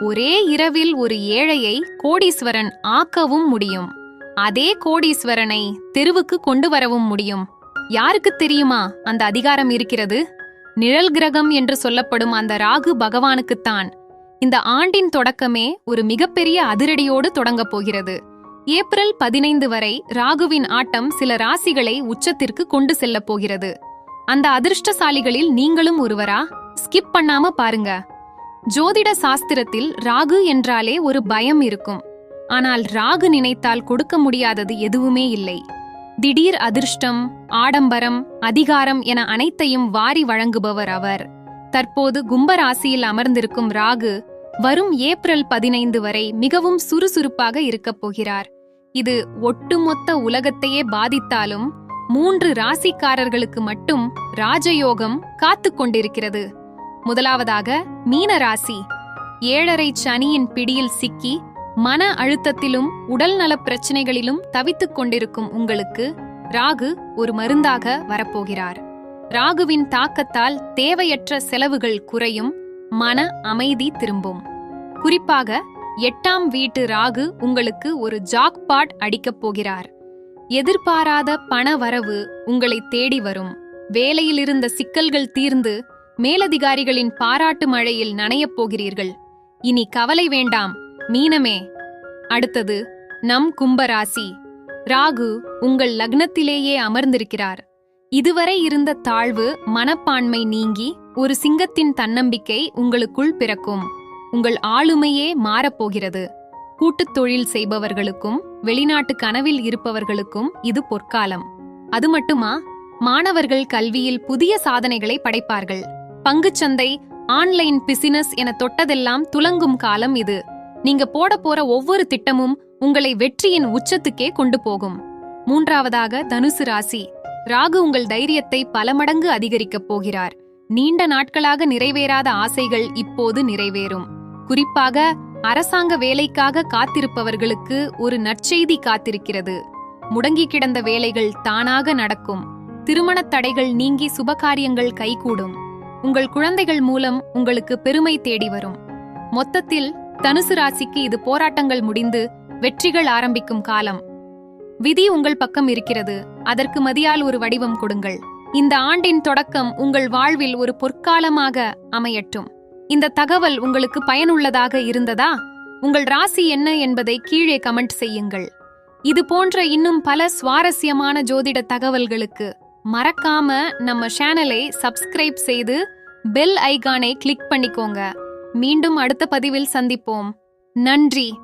ஒரே இரவில் ஒரு ஏழையை கோடீஸ்வரன் ஆக்கவும் முடியும். அதே கோடீஸ்வரனை தெருவுக்கு கொண்டு வரவும் முடியும். யாருக்கு தெரியுமா அந்த அதிகாரம் இருக்கிறது? நிழல் கிரகம் என்று சொல்லப்படும் அந்த ராகு பகவானுக்குத்தான். இந்த ஆண்டின் தொடக்கமே ஒரு மிகப்பெரிய அதிரடியோடு தொடங்கப் போகிறது. ஏப்ரல் பதினைந்து வரை ராகுவின் ஆட்டம் சில ராசிகளை உச்சத்திற்கு கொண்டு செல்லப் போகிறது. அந்த அதிர்ஷ்டசாலிகளில் நீங்களும் ஒருவரா? ஸ்கிப் பண்ணாம பாருங்க. ஜோதிட சாஸ்திரத்தில் ராகு என்றாலே ஒரு பயம் இருக்கும். ஆனால் ராகு நினைத்தால் கொடுக்க முடியாதது எதுவுமே இல்லை. திடீர் அதிர்ஷ்டம் ஆடம்பரம் அதிகாரம் என அனைத்தையும் வாரி வழங்குபவர் அவர். தற்போது கும்பராசியில் அமர்ந்திருக்கும் ராகு வரும் ஏப்ரல் பதினைந்து வரை மிகவும் சுறுசுறுப்பாக இருக்கப் போகிறார். இது ஒட்டுமொத்த உலகத்தையே பாதித்தாலும் மூன்று ராசிக்காரர்களுக்கு மட்டும் ராஜயோகம் காத்துக் கொண்டிருக்கிறது. முதலாவதாக மீன ராசி ஏழரை சனியின் பிடியில் சிக்கி மன அழுத்தத்திலும் உடல் நலப் பிரச்சனைகளிலும் தவித்துக் கொண்டிருக்கும் உங்களுக்கு ராகு ஒரு மருந்தாக வரப்போகிறார். ராகுவின் தாக்கத்தால் தேவையற்ற செலவுகள் குறையும் மன அமைதி திரும்பும். குறிப்பாக எட்டாம் வீட்டு ராகு உங்களுக்கு ஒரு ஜாக்பாட் அடிக்கப் போகிறார். எதிர்பாராத பண வரவு உங்களை தேடி வரும். வேலையிலிருந்த சிக்கல்கள் தீர்ந்து மேலதிகாரிகளின் பாராட்டு மழையில் நனையப் போகிறீர்கள். இனி கவலை வேண்டாம் மீனமே. அடுத்தது நம் கும்பராசி. ராகு உங்கள் லக்னத்திலேயே அமர்ந்திருக்கிறார். இதுவரை இருந்த தாழ்வு மனப்பான்மை நீங்கி ஒரு சிங்கத்தின் தன்னம்பிக்கை உங்களுக்குள் பிறக்கும். உங்கள் ஆளுமையே மாறப்போகிறது. கூட்டுத் தொழில் செய்பவர்களுக்கும் வெளிநாட்டு கனவில் இருப்பவர்களுக்கும் இது பொற்காலம். அது மட்டுமா? மாணவர்கள் கல்வியில் புதிய சாதனைகளை படைப்பார்கள். பங்குச்சந்தை ஆன்லைன் பிசினஸ் என தொட்டதெல்லாம் துலங்கும் காலம் இது. நீங்க போட போற ஒவ்வொரு திட்டமும் உங்களை வெற்றியின் உச்சத்துக்கே கொண்டு போகும். மூன்றாவதாக தனுசு ராசி. ராகு உங்கள் தைரியத்தை பல மடங்கு அதிகரிக்கப் போகிறார். நீண்ட நாட்களாக நிறைவேறாத ஆசைகள் இப்போது நிறைவேறும். குறிப்பாக அரசாங்க வேலைக்காக காத்திருப்பவர்களுக்கு ஒரு நற்செய்தி காத்திருக்கிறது. முடங்கி கிடந்த வேலைகள் தானாக நடக்கும். திருமணத் தடைகள் நீங்கி சுபகாரியங்கள் கைகூடும். உங்கள் குழந்தைகள் மூலம் உங்களுக்கு பெருமை தேடி வரும். மொத்தத்தில் தனுசு ராசிக்கு இது போராட்டங்கள் முடிந்து வெற்றிகள் ஆரம்பிக்கும் காலம். விதி உங்கள் பக்கம் இருக்கிறது. அதற்கு மதியால் ஒரு வடிவம் கொடுங்கள். இந்த ஆண்டின் தொடக்கம் உங்கள் வாழ்வில் ஒரு பொற்காலமாக அமையட்டும். இந்த தகவல் உங்களுக்கு பயனுள்ளதாக இருந்ததா? உங்கள் ராசி என்ன என்பதை கீழே கமெண்ட் செய்யுங்கள். இது போன்ற இன்னும் பல சுவாரஸ்யமான ஜோதிட தகவல்களுக்கு மறக்காம நம்ம சேனலை சப்ஸ்கிரைப் செய்து பெல் ஐகானை கிளிக் பண்ணிக்கோங்க. மீண்டும் அடுத்த பதிவில் சந்திப்போம். நன்றி.